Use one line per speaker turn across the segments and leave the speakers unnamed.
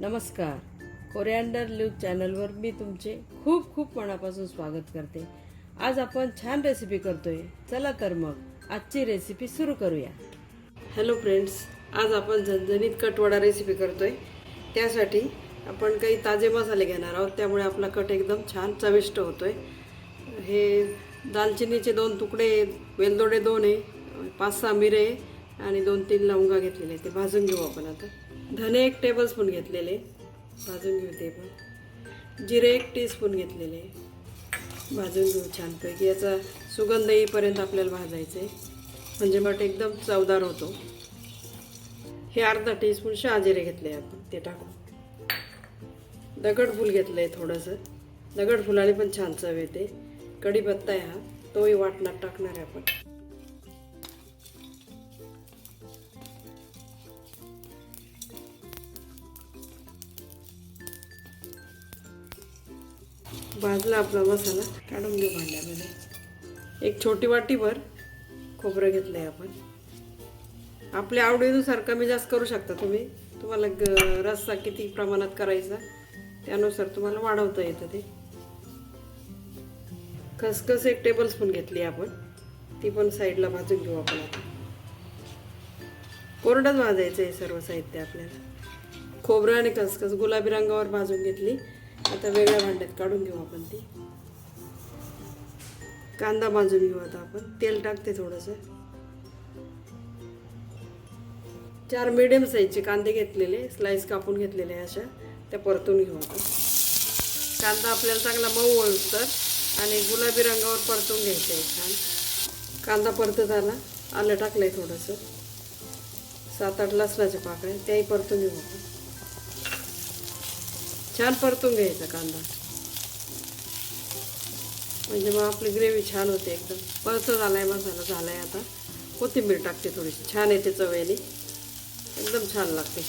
नमस्कार. कोरिअँडर न्यूज चॅनलवर मी तुमचे खूप खूप मनापासून स्वागत करते. आज आपण छान रेसिपी करतोय. चला तर मग आजची रेसिपी सुरू करूया. हॅलो फ्रेंड्स आज आपण झणझणीत कटवडा रेसिपी करतोय. त्यासाठी आपण काही ताजे मसाले घेणार आहोत. त्यामुळे आपला कट एकदम छान चविष्ट होतोय. हे दालचिनीचे दोन तुकडे वेलदोडे दोन आहे पाच सहा मिरे आणि दोन तीन लवंगा घेतलेले ते भाजून घेऊ आपण आता. धने एक टेबलस्पून घेतलेले. भाजून घेऊ ते पण. जिरे एक टीस्पून घेतलेले. भाजून घेऊ छानपैकी. याचा सुगंध येईपर्यंत आपल्याला भाजायचं. आहे म्हणजे मट एकदम चवदार होतो. हे अर्धा टीस्पून शहाजिरे घेतले आपण. ते टाकू. दगडफूल घेतलं आहे थोडंसं. दगडफुलाने पण छान चव येते. कढीपत्ता आहे हा. तोही वाटणात टाकणार आहे आपण. भाजला आपला मसाला काढून घेऊ भांड्यामध्ये. एक छोटी वाटीभर खोबरं घेतलं आहे आपण. आपल्या आवडीनुसार कमी जास्त करू शकता तुम्ही. तुम्हाला ग रस्सा किती प्रमाणात करायचा त्यानुसार तुम्हाला वाढवता येतं ते. खसखस एक टेबलस्पून घेतली आपण. ती पण साईडला भाजून घेऊ आपण आता. कोरडंच भाजायचं आहे सर्व साहित्य आपल्याला. खोबरं आणि खसखस गुलाबी रंगावर भाजून घेतली. आता वेगळ्या भांड्यात काढून घेऊ आपण ती. कांदा भाजून घेऊ आता आपण. तेल टाकते थोडंसं. चार मिडियम साईजचे कांदे घेतलेले स्लाइस कापून घेतलेले अशा. त्या परतून घेऊ आपण. कांदा आपल्याला चांगला मऊ तर आणि गुलाबी रंगावर परतून घ्यायचं आहे छान. कांदा परतत आला. आलं टाकलंय थोडंसं. सात आठ लसणाच्या पाकळ्या. त्याही परतून घेऊ आपण. छान परतून घ्यायचा कांदा. म्हणजे मग आपली ग्रेव्ही छान होते एकदम. पळस झाला आहे मसाला झाला आहे आता. कोथिंबीर टाकते थोडीशी. छान येते चवेने. एकदम छान लागते.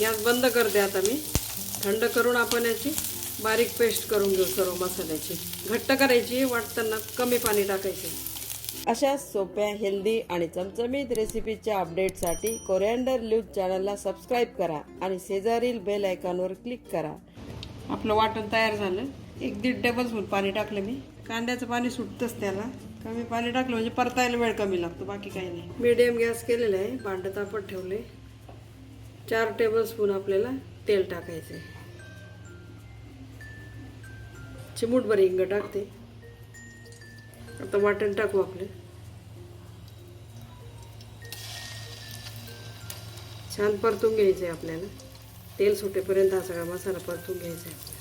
गॅस बंद करते आता मी. थंड करून आपण याची बारीक पेस्ट करून घेऊ सर्व मसाल्याची. घट्ट करायची वाटताना कमी पाणी टाकायचे. अशा सोप्या हेल्दी आणि चमचमीत रेसिपीच्या अपडेटसाठी कोरिअँडर न्यूज चॅनलला सबस्क्राईब करा आणि शेजारील बेल आयकॉनवर क्लिक करा. आपलं वाटण तयार झालं. एक दीड टेबल स्पून पाणी टाकलं मी. कांद्याचं पाणी सुटतंच त्याला. कमी पाणी टाकलं म्हणजे परतायला वेळ कमी लागतो बाकी काही नाही. मिडियम गॅस केलेला आहे. भांडं तापत ठेवले. चार टेबल स्पून आपल्याला तेल टाकायचं आहे चिमूटभर हिंग टाकते. आता वाटण टाकू आपले. छान परतून घ्यायचं आहे आपल्याला. तेल सुटेपर्यंत हा सगळा मसाला परतून घ्यायचा आहे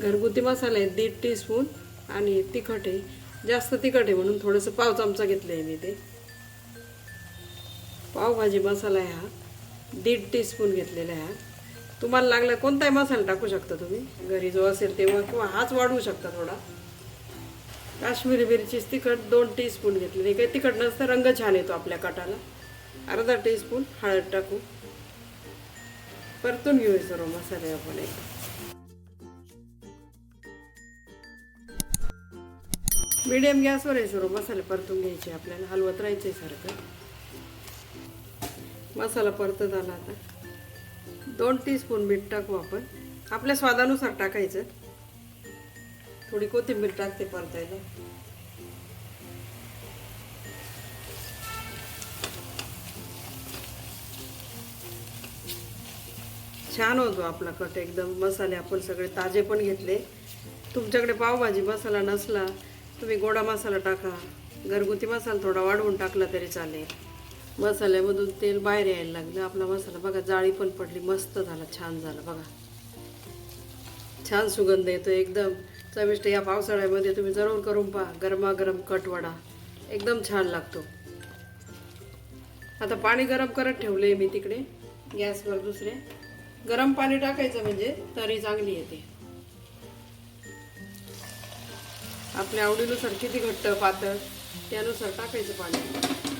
घरगुती मसाला आहे दीड टीस्पून आणि तिखट आहे. जास्त तिखट आहे म्हणून थोडंसं पाव चमचा घेतलं आहे मी ते. पावभाजी मसाला आहे हा. दीड टीस्पून घेतलेला आहे हा. तुम्हाला लागला कोणताही मसाला टाकू शकता तुम्ही. घरी जो असेल तेव्हा किंवा हाच वाढवू शकता थोडा. काश्मीरी मिरचीच तिखट दोन टीस्पून घेतलेली काही तिखट नसतं रंग छान येतो आपल्या कटाला. अर्धा टीस्पून हळद टाकू. परतून घेऊ सर्व मसाले आपण एक मिडियम गॅसवर आहे सर्व मसाले परतून घ्यायचे आपल्याला. हलवत राहायचे सारखं. मसाला परतत आला आता. दोन टीस्पून मीठ टाकू आपण. आपल्या स्वादानुसार टाकायचं. थोडी कोथिंबीर टाकते परतायला. छान होतो आपला कट एकदम. मसाले आपण सगळे ताजे पण घेतले. तुमच्याकडे पावभाजी मसाला नसला तुम्ही गोडा मसाला टाका. घरगुती मसाला थोडा वाढवून टाकला तरी चालेल. मसाल्यामधून तेल बाहेर यायला लागलं. आपला मसाला बघा जाळी पण पडली मस्त झाला छान झाला बघा. छान सुगंध येतो एकदम. चविष्ट या पावसाळ्यामध्ये तुम्ही जरूर करून पहा गरमागरम कटवडा एकदम छान लागतो. आता पाणी गरम करत ठेवले मी तिकडे गॅसवर दुसरे. गरम पाणी टाकायचं म्हणजे तरी चांगली येते. आपल्या आवडीनुसार किती घट्ट पातळ त्यानुसार टाकायचं पाणी.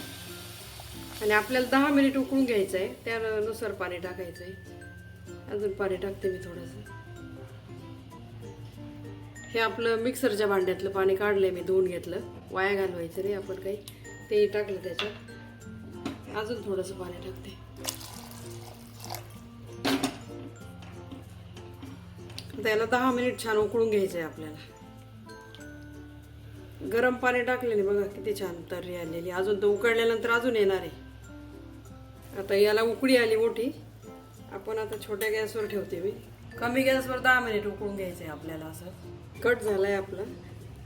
आणि आपल्याला दहा मिनिट उकळून घ्यायचं आहे त्यानुसार पाणी टाकायचं आहे अजून पाणी टाकते मी थोडंसं. हे आपलं मिक्सरच्या भांड्यातलं पाणी काढलं आहे मी धुवून घेतलं. वाया घालवायचं नाही आपण काही. तेही टाकलं त्याच्यात. अजून थोडंसं पाणी टाकते. त्याला दहा मिनिट छान उकळून घ्यायचं आहे आपल्याला. गरम पाणी टाकलेले बघा किती छान तर्री आलेली. अजून तो उकळल्यानंतर अजून येणार आहे. आता याला उकळी आली मोठी. आपण आता छोट्या गॅसवर ठेवते मी. कमी गॅसवर दहा मिनिट उकळून घ्यायचं आहे आपल्याला असं. कट झालं आहे आपला.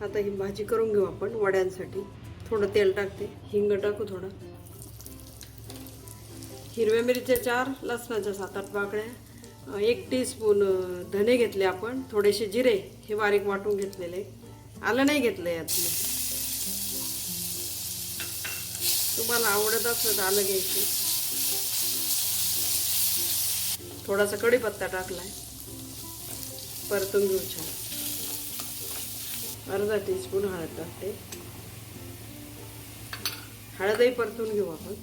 आता ही भाजी करून घेऊ आपण वड्यांसाठी. थोडं तेल टाकते. हिंग टाकू थोडं. हिरव्या मिरच्या चार लसणाच्या सात आठ पाकळ्या. एक टी स्पून धने घेतले आपण. थोडेसे जिरे. हे बारीक वाटून घेतलेले. आलं नाही घेतलं यातलं तुम्हाला आवडत असलं तर आलं घ्यायचं. थोडासा कढीपत्ता टाकला आहे परतून घेऊ छान. अर्धा टीस्पून हळद टाकते. हळदही परतून घेऊ आपण.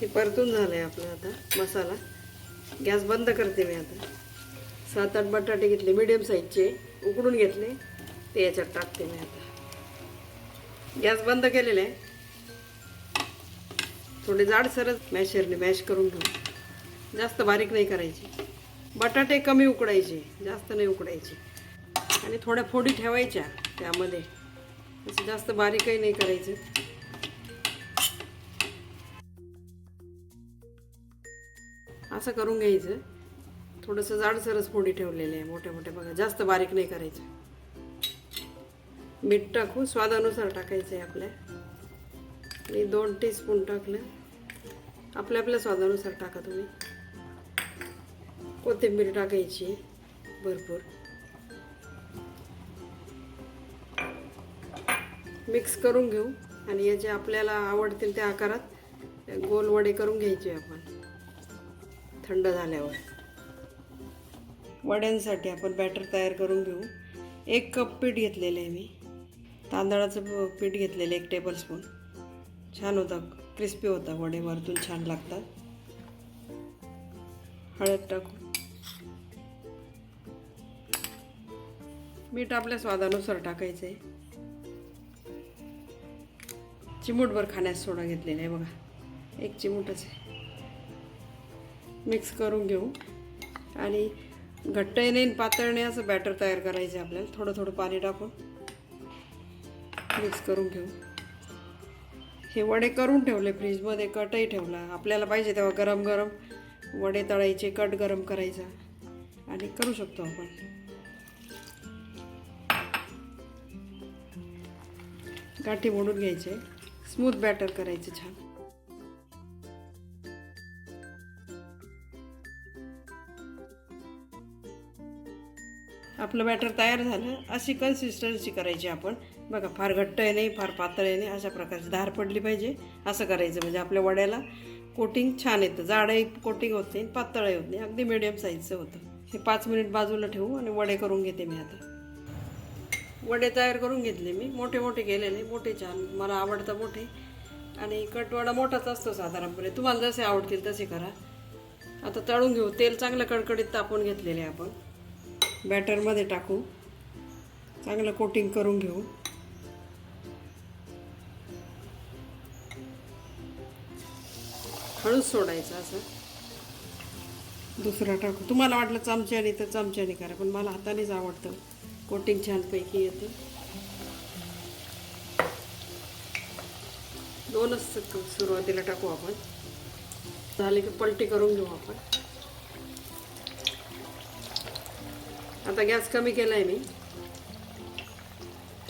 हे परतून झालंय आपलं आता मसाला. गॅस बंद करते मी आता. सात आठ बटाटे घेतले मीडियम साईजचे उकडून घेतले ते याच्यात टाकते मी आता. गॅस बंद केलेला आहे. थोडे जाडसरच मॅशरने मॅश करून घेऊ. जास्त बारीक नाही करायची. बटाटे कमी उकडायचे जास्त नाही उकडायचे. आणि थोड्या फोडी ठेवायच्या त्यामध्ये. असं जास्त बारीकही नाही करायचं. असं करून घ्यायचं. थोडंसं जाडसरच फोडी ठेवलेले आहे मोठ्या मोठ्या बघा जास्त बारीक नाही करायचं. मीठ टाकू स्वादानुसार टाकायचं आहे आपल्या. मी दोन टीस्पून टाकलं. आपल्या आपल्या स्वादानुसार टाका तुम्ही. कोथिंबीर टाकायची भरपूर. मिक्स करून घेऊ आणि याचे आपल्याला आवडतील त्या आकारात गोल वडे करून घ्यायचे आपण. थंड झाल्यावर. वड्यांसाठी आपण बॅटर तयार करून घेऊ. एक कप पीठ घेतलेलं आहे मी. तांदळाचं पीठ घेतलेलं एक टेबलस्पून छान होता क्रिस्पी होता वडे वरतून छान लागतात. हळद टाकू. मीठ आपल्या स्वादानुसार टाकायचं आहे चिमूटभर खाण्यास सोडा घेतलेला आहे बघा. एक चिमूटच आहे. मिक्स करून घेऊ. आणि घट्टही नाही पातळणे असं बॅटर तयार करायचं आहे आपल्याला. थोडं थोडं पाणी टाकून मिक्स करून घेऊ. हे वडे करून ठेवले फ्रीजमध्ये कटही ठेवला. आपल्याला पाहिजे तेव्हा गरम गरम वडे तळायचे कट गरम करायचा. आणि करू शकतो आपण. गाठी मोडून घ्यायचे. स्मूथ बॅटर करायचे छान. आपलं बॅटर तयार झालं. अशी कन्सिस्टन्सी करायची आपण. बघा फार घट्ट आहे नाही फार पातळ आहे नाही अशा प्रकारची धार पडली पाहिजे. असं करायचं म्हणजे आपल्या वड्याला कोटिंग छान येतं. जाडही कोटिंग होत नाही पातळही होत नाही. अगदी मिडियम साईजचं होतं. हे पाच मिनिट बाजूला ठेवू आणि वडे करून घेते मी आता. वडे तयार करून घेतले मी. मोठे मोठे केलेले. मोठे छान. मला आवडतं मोठे. आणि कटवडा मोठाच असतो साधारणपणे. तुम्हाला जसे आवडतील तसे करा. आता तळून घेऊ. तेल चांगलं कडकडीत तापून घेतलेले आपण. बॅटरमध्ये टाकू. चांगलं कोटिंग करून घेऊ. हळूच सोडायचं असं. दुसरा टाकू. तुम्हाला वाटलं चमच्याने तर चमच्याने करा पण मला हातानेच आवडतं. कोटिंग छानपैकी येते. दोनच सुरुवातीला टाकू आपण. झाले की पलटी करून घेऊ आपण. आता गॅस कमी केला आहे मी.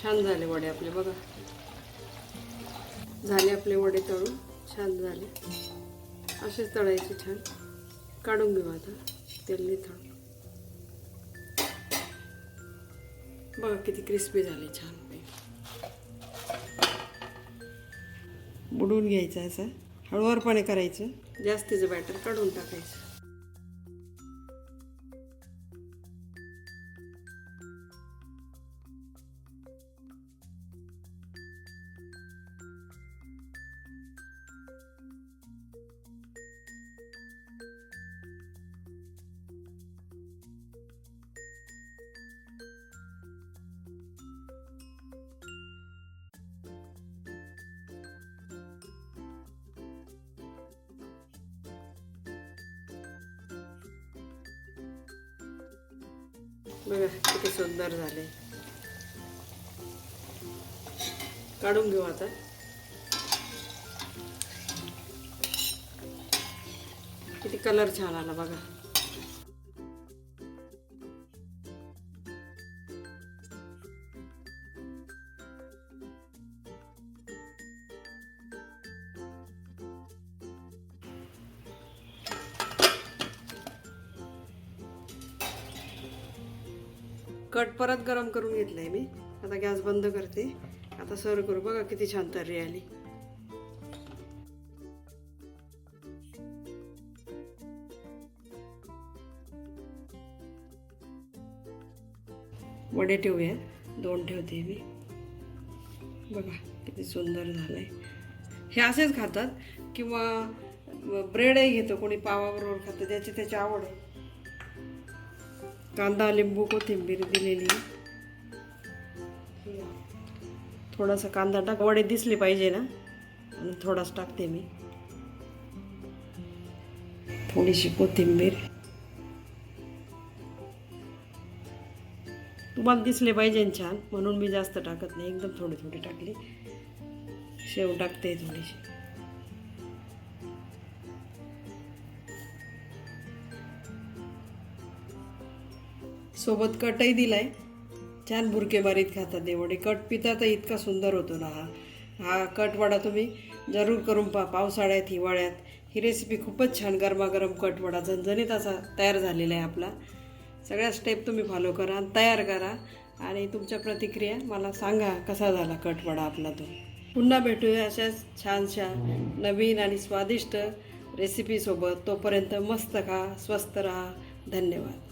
छान झाले वडे आपले बघा. झाले आपले वडे तळून. छान झाले. असेच तळायचे छान. काढून घेऊ आता. तेल निथळून बघा किती क्रिस्पी झाले छान बुडवून घ्यायचं असं. हळूवारपणे करायचं. जास्तीचं बॅटर काढून टाकायचं. बघा किती सुंदर झाले. काढून घेऊ आता. किती कलर छान आला बघा. कट परत गरम करून घेतलाय मी. आता गॅस बंद करते. आता सर्व करू. बघा किती छान तर्री आली. वडे ठेवूया दोन ठेवते मी. बघा किती सुंदर झालंय. हे असेच खातात. किंवा ब्रेडही घेतो. कोणी पावाबरोबर खातं. ज्याची त्याची आवड. आहे कांदा लिंबू कोथिंबीर दिलेली. थोडासा कांदा टाक वडे दिसले पाहिजे ना? आणि थोडाच टाकते मी. थोडीशी कोथिंबीर. तुम्हाला दिसले पाहिजे छान? म्हणून मी जास्त टाकत नाही. एकदम थोडी थोडी टाकली. शेव टाकते थोडीशी. सोबत कटही दिलाय. छान बुरके मारीत खातात देवडे. कट पिता तर इतका सुंदर होतो ना हा. हा कटवडा तुम्ही जरूर करून पहा. पावसाळ्यात हिवाळ्यात. ही रेसिपी खूपच छान गरमागरम कटवडा झणझणीत असा तयार झालेला आहे आपला. सगळ्या स्टेप तुम्ही फॉलो करा आणि तयार करा. आणि तुमच्या प्रतिक्रिया मला सांगा कसा झाला कटवडा आपला तो. पुन्हा भेटूया अशाच छानशा नवीन आणि स्वादिष्ट रेसिपीसोबत तोपर्यंत मस्त खा स्वस्त राहा. धन्यवाद.